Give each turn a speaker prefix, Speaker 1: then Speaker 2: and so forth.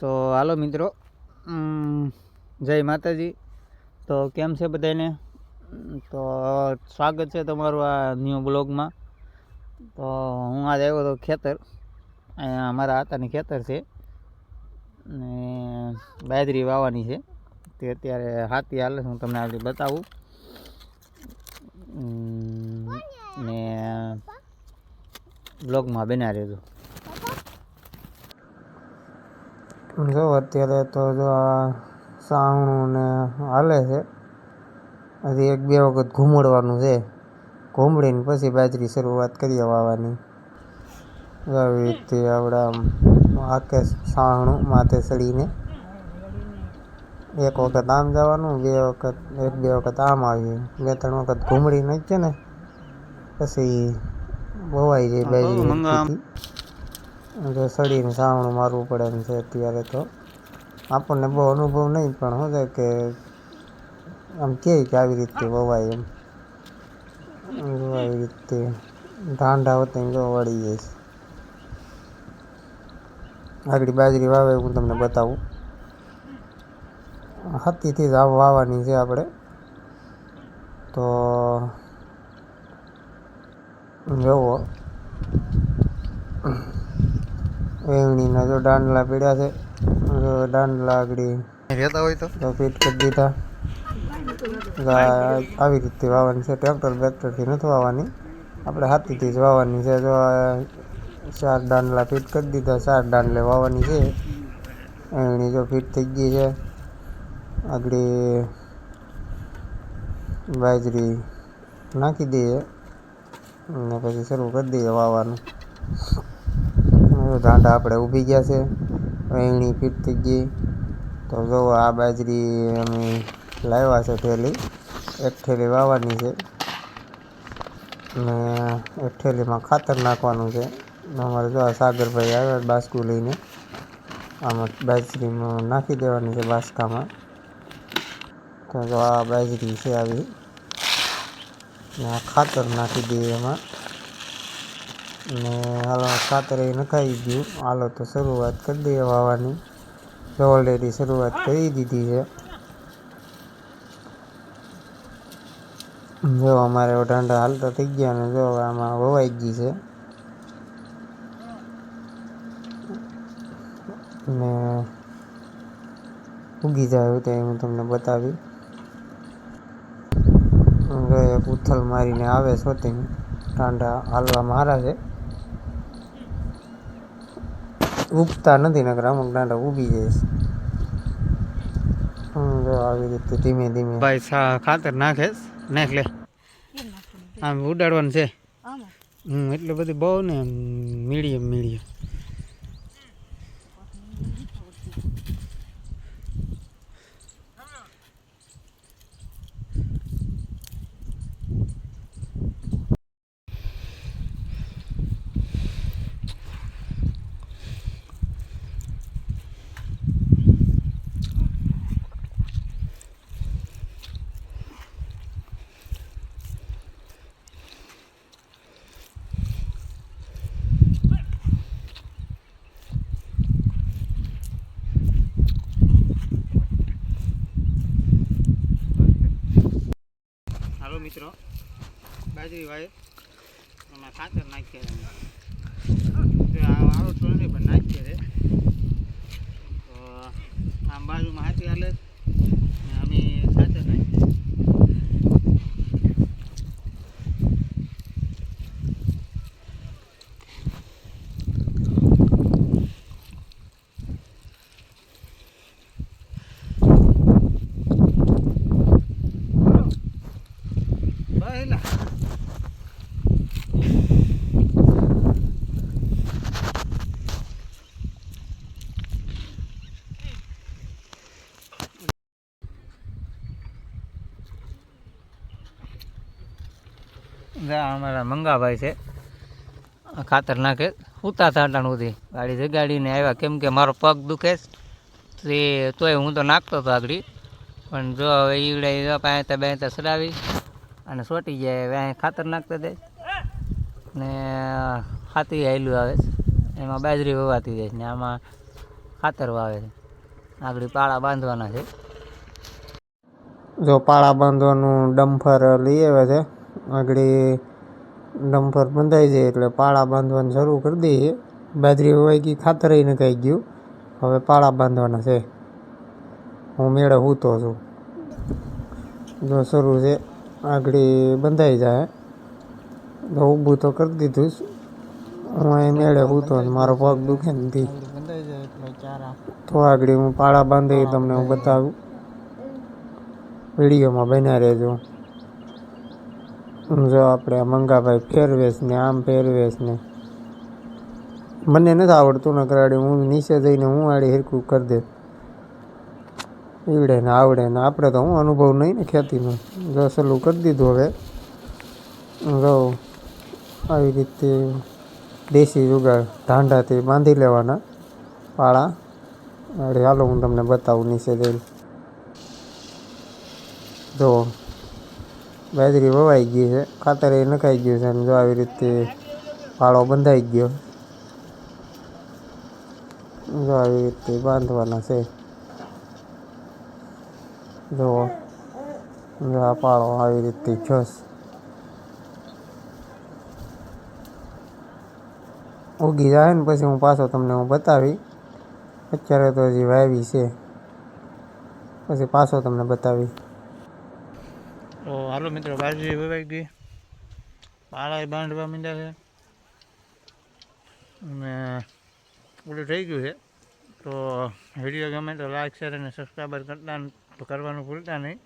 Speaker 1: તો હાલો મિત્રો. જય માતાજી. તો કેમ છે બધાને તો સ્વાગત છે તમારું આ ન્યૂ બ્લોગમાં. તો હું આજે આવ્યો હતો ખેતર. અહીંયા અમારા આતાની ખેતર છે. ને બાજરી વાવવાની છે. તે અત્યારે હાથી હાલે હું તમને આજે બતાવું. ને બ્લોગમાં બના રહેજો
Speaker 2: જો અત્યારે તો જો આ સાવણું ને હાલે છે. હજી એક બે વખત ઘૂમડવાનું છે. ઘૂમડીને પછી બાજરી શરૂઆત કરીએ વાવવાની. આવી રીતે આપણે આમ આકે સાવણું માથે ચડીને એક વખત આમ જવાનું બે વખત એક બે વખત આમ આવીએ. બે ત્રણ વખત ઘૂમડી નાખીએ ને પછી વવાઈ જાય બાજરી. એટલે સડીને સાવણું મારવું પડે એમ છે અત્યારે તો. આપણને બહુ અનુભવ નહીં, પણ શું છે કે આમ કહે કે આવી રીતે વવાય એમ. આવી રીતે. ઢાંઢા વતે જો વળી જાય છે. આગળ બાજરી વાવે હું તમને બતાવું. હાથીથી જ વાવવાની છે આપણે. તો જોવો. વેવણીના જો દાંડલા પીડ્યા છે. જો દાંડલા આગળ
Speaker 1: રહેતા હોય તો?
Speaker 2: તો ફીટ કરી દીધા. આવી રીતે વાવવાની છે. ટ્રેક્ટર બેક્ટરથી નથી વાવવાની. આપણે હાથીથી જ વાવવાની છે. જો ચાર દાંડલા ફીટ કરી દીધા. ચાર દાંડલે વાવવાની છે. એની જો ફીટ થઈ ગઈ છે. આગળ બાજરી નાખી દઈએ. અને પછી શરૂ કરી દઈએ વાવવાનું. દાંડા આપણે ઊભી ગયા છે. વેણી ફીટ થઈ ગઈ. તો જો આ બાજરી અમે લાવ્યા છે થેલી. એક થેલી વાવવાની છે. ને એક થેલીમાં ખાતર નાખવાનું છે. અમારે જો આ સાગરભાઈ આવ્યા બાસકું લઈને. આમાં બાજરીમાં નાખી દેવાની છે બાસકામાં. તો જો આ બાજરી છે આવી. આ ખાતર નાખી દઈએ એમાં. ને હાલો, ખાતર નખાઈ ગયું. હાલો, તો શરૂઆત કરી દઈએ વાવવાની. જો ઓલરેડી શરૂઆત કરી દીધી છે. જો, અમારે ઢાંડા હાલતા થઈ ગયા ને જો આમાં વવાઈ ગઈ છે. ને ઉગી જાય તે હું તમને બતાવી. ઉથલ મારીને આવે શોટિંગ ટાંડા હાલવા મારા છે. ઉગતા નથી નકર અમુક દાંડા ઉગી જાય છે. આવી રીતે ધીમે ધીમે.
Speaker 1: ભાઈ સા ખાતર નાખે નાખ લે. આમ ઉડાડવાનું છે? હમ એટલે બધી બહુ ને મીડિયમ મીડિયમ. હાલો મિત્રો. બાજરી વાય એમાં ખાતર નાખીએ તો નથી પણ નાખીએ તો આમ બાજુમાં હાથી હાલે ને અમે ખાતર નાખીએ પહેલા જા અમારા મંગાભાઈ છે. ખાતર નાખે. ઉતા થાટાણ સુધી ગાડી જગાડીને આવ્યા. કેમ કે મારો પગ દુખે તે તોય હું તો નાખતો હતો આગળ. પણ જો હવે ઈવડે પાંચતા બેતા સડાવી અને સોટી જાય. હવે અહીંયા ખાતર નાખતા જાય. ને ખાતી આવેલું આવે છે. એમાં બાજરી વવાતી જાય ને આમાં ખાતર વાવે છે. આગળ પાળા બાંધવાના છે.
Speaker 2: જો પાળા બાંધવાનું ડમ્ફર લઈ આવ્યા છે. આગળ ડમ્ફર બંધાઈ જાય એટલે પાળા બાંધવાનું શરૂ કરી દઈએ બાજરી હોય ગઈ ખાતર નખાઈ ગયું. હવે પાળા બાંધવાના છે. હું મેળે હૂતો છું. જો શરૂ છે, આગળ બંધાઈ જાય. તો ઊભું તો કરી દીધું. હું અહીં મેળે હૂતો મારો પગ દુખે નથી તો. આગળ હું પાળા બાંધી તમને હું બતાવું. વિડીયોમાં બન્યા રહેજો. જો આપણે આ મંગાભાઈ ફેરવેશ ને આમ ફેરવેશ ને. મને નથી આવડતું ને હું નીચે જઈને હું આડી હિરકું કરી દે. ઈવડે ને આવડે ને આપણે તો હું અનુભવ નહીં ને ખેતીનો જો સલું કરી દીધું હવે. જો આવી રીતે દેશી જુગાડ ધાંડાથી બાંધી લેવાના પાળા. અરે હાલો હું તમને બતાવું નીચે જઈને. જો બાજરી વવાઈ ગઈ છે. ખાતર એ નખાઈ ગયું છે અને જો આવી રીતે પાળો બંધાઈ ગયો. જો આવી રીતે બાંધવાના છે. જો આ પાળો આવી રીતે છસ ઉગી જાય ને પછી હું પાછો તમને હું બતાવી અત્યારે તો હજી વાવી છે. પછી પાછો તમને બતાવી
Speaker 1: તો હાલો મિત્રો બાજરી વવાઈ ગઈ પાળા બાંધવા માંડ્યા છે. અને પૂરું થઈ ગયું છે. તો વીડિયો ગમે તો લાઈક શેર અને સબસ્ક્રાઈબર કરતા કરવાનું ભૂલતા નહીં.